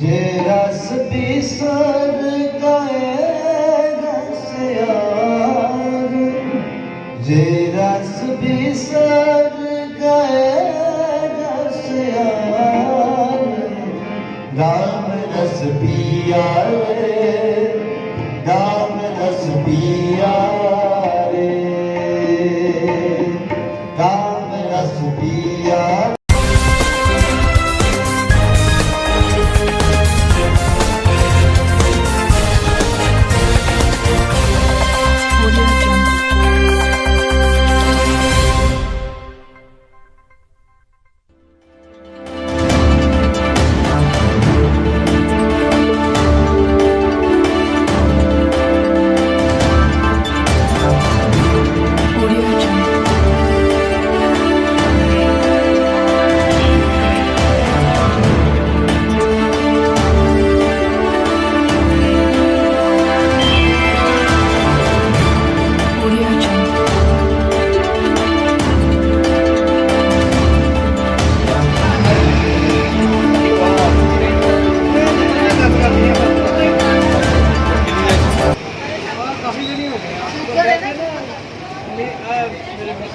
ਜੇ ਰਸ ਬਿਸਰ ਗਏ, ਰਸ ਯਾਰ ਜੇ ਰਸ ਬਿਸਰ ਗਏ, ਰਸ ਯਾਰ ਰਾਮ ਰਸ ਪੀਆ ਰੇ ਰਾਮ ਰਸ ਪੀਆ ਰੇ ਰਾਮ ਰਸ ਪੀਆ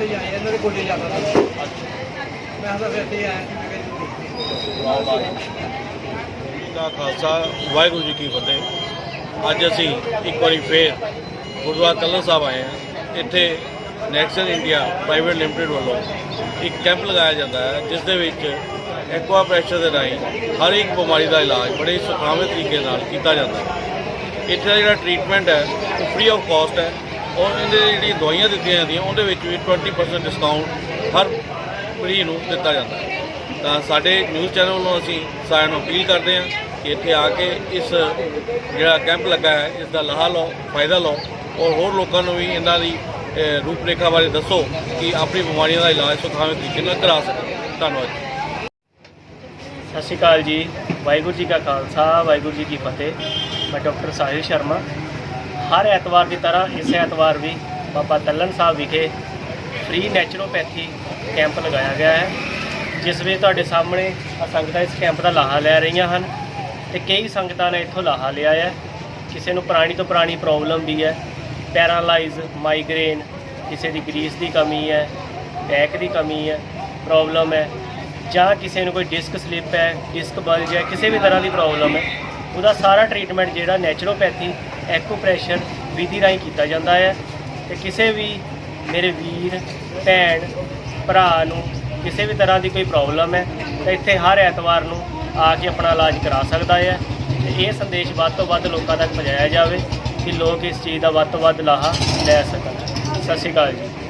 ਮੇਰੇ ਮੈਸੇਜ ਆਏ ਇਹਨਾਂ ਦੇ ਗੋਡੇ ਜ਼ਿਆਦਾ ਸੀ ਮੈਂ ਤਾਂ ਫਿਰ ਤੇ ਆਇਆ ਦਾ ਖਾਲਸਾ, ਵਾਹਿਗੁਰੂ ਜੀ ਕੀ ਫਤਿਹ। ਅੱਜ ਅਸੀਂ ਇੱਕ ਵਾਰੀ ਫੇਰ ਗੁਰਦੁਆਰਾ ਕੱਲਰ ਸਾਹਿਬ ਆਏ ਹਾਂ। ਇੱਥੇ ਨੈਕਸਨ ਇੰਡੀਆ ਪ੍ਰਾਈਵੇਟ ਲਿਮਟਿਡ ਵੱਲੋਂ ਇੱਕ ਕੈਂਪ ਲਗਾਇਆ ਜਾਂਦਾ ਹੈ, ਜਿਸ ਦੇ ਵਿੱਚ ਐਕਵਾ ਪ੍ਰੈਸ਼ਰ ਦੇ ਰਾਹੀਂ ਹਰ ਇੱਕ ਬਿਮਾਰੀ ਦਾ ਇਲਾਜ ਬੜੇ ਸੁਖਾਵੇਂ ਤਰੀਕੇ ਨਾਲ ਕੀਤਾ ਜਾਂਦਾ ਹੈ। ਇੱਥੇ ਦਾ ਜਿਹੜਾ ਟ੍ਰੀਟਮੈਂਟ ਹੈ, ਉਹ ਫ੍ਰੀ ਆਫ ਕਾਸਟ ਹੈ। ਔਰ ਇਹਦੇ ਜਿਹੜੀਆਂ ਦਵਾਈਆਂ ਦਿੱਤੀਆਂ ਜਾਂਦੀਆਂ, ਉਹਦੇ ਵਿੱਚ ਵੀ 20% ਡਿਸਕਾਊਂਟ ਹਰ ਮਰੀਜ਼ ਨੂੰ ਦਿੱਤਾ ਜਾਂਦਾ ਹੈ। ਤਾਂ ਸਾਡੇ ਨਿਊਜ਼ ਚੈਨਲ ਵੱਲੋਂ ਅਸੀਂ ਸਾਰਿਆਂ ਨੂੰ ਅਪੀਲ ਕਰਦੇ ਹਾਂ ਕਿ ਇੱਥੇ ਆ ਕੇ ਇਸ ਜਿਹੜਾ ਕੈਂਪ ਲੱਗਾ ਹੈ, ਇਸ ਦਾ ਲਾਹਾ ਲਓ, ਫਾਇਦਾ ਲਓ ਔਰ ਹੋਰ ਲੋਕਾਂ ਨੂੰ ਵੀ ਇਹਨਾਂ ਦੀ ਰੂਪਰੇਖਾ ਬਾਰੇ ਦੱਸੋ ਕਿ ਆਪਣੀ ਬਿਮਾਰੀਆਂ ਦਾ ਇਲਾਜ ਸੁਖਾਵੇਂ ਤਰੀਕੇ ਨਾਲ ਕਰਾ ਸਕਣ। ਧੰਨਵਾਦ ਸਤਿ ਸ਼੍ਰੀ ਅਕਾਲ ਜੀ। ਵਾਹਿਗੁਰੂ ਜੀ ਕਾ ਖਾਲਸਾ, ਵਾਹਿਗੁਰੂ ਜੀ ਕੀ ਫਤਿਹ। ਮੈਂ ਡਾਕਟਰ ਸਾਹਿਲ ਸ਼ਰਮਾ। ਹਰ ਐਤਵਾਰ ਦੀ ਤਰ੍ਹਾਂ ਇਸ ਐਤਵਾਰ ਵੀ ਬਾਬਾ ਤੱਲਣ ਸਾਹਿਬ ਵਿਖੇ ਫ੍ਰੀ ਨੈਚੁਰੋਪੈਥੀ ਕੈਂਪ ਲਗਾਇਆ ਗਿਆ ਹੈ, ਜਿਸ ਵਿੱਚ ਤੁਹਾਡੇ ਸਾਹਮਣੇ ਸੰਗਤਾਂ ਇਸ ਕੈਂਪ ਦਾ ਲਾਹਾ ਲੈ ਰਹੀਆਂ ਹਨ ਤੇ ਕਈ ਸੰਗਤਾਂ ਨੇ ਇੱਥੋਂ ਲਾਹਾ ਲਿਆ ਹੈ। ਕਿਸੇ ਨੂੰ ਪੁਰਾਣੀ ਤੋਂ ਪੁਰਾਣੀ ਪ੍ਰੋਬਲਮ ਵੀ ਹੈ ਪੈਰਾਲਾਈਜ਼ ਮਾਈਗ੍ਰੇਨ ਕਿਸੇ ਦੀ ਗਰੀਸ ਦੀ ਕਮੀ ਹੈ ਬੈਕ ਦੀ ਕਮੀ ਹੈ ਪ੍ਰੋਬਲਮ ਹੈ, ਜਾਂ ਕਿਸੇ ਨੂੰ ਕੋਈ ਡਿਸਕ ਸਲਿੱਪ ਹੈ ਡਿਸਕ ਬਲਜ ਹੈ, ਕਿਸੇ ਵੀ ਤਰ੍ਹਾਂ ਦੀ ਪ੍ਰੋਬਲਮ ਹੈ, ਉਹਦਾ ਸਾਰਾ ਟ੍ਰੀਟਮੈਂਟ ਜਿਹੜਾ ਨੈਚੁਰੋਪੈਥੀ ਐਕੂਪ੍ਰੈਸ਼ਰ ਵਿਧੀ ਰਾਹੀਂ ਕੀਤਾ ਜਾਂਦਾ ਹੈ ਤੇ ਕਿਸੇ ਵੀ ਮੇਰੇ ਵੀਰ, ਭੈਣ, ਭਰਾ ਨੂੰ ਕਿਸੇ ਵੀ ਤਰ੍ਹਾਂ ਦੀ ਕੋਈ ਪ੍ਰੋਬਲਮ ਹੈ ਤਾਂ ਇੱਥੇ ਹਰ ਐਤਵਾਰ ਨੂੰ ਆ ਕੇ ਆਪਣਾ ਇਲਾਜ ਕਰਾ ਸਕਦਾ ਹੈ ਤੇ ਇਹ ਸੰਦੇਸ਼ ਵੱਧ ਤੋਂ ਵੱਧ ਲੋਕਾਂ ਤੱਕ ਪਹੁੰਚਾਇਆ ਜਾਵੇ ਕਿ ਲੋਕ ਇਸ ਚੀਜ਼ ਦਾ ਵੱਧ ਤੋਂ ਵੱਧ ਲਾਹਾ ਲੈ ਸਕਣ। ਸਤਿ ਸ਼੍ਰੀ ਅਕਾਲ ਜੀ।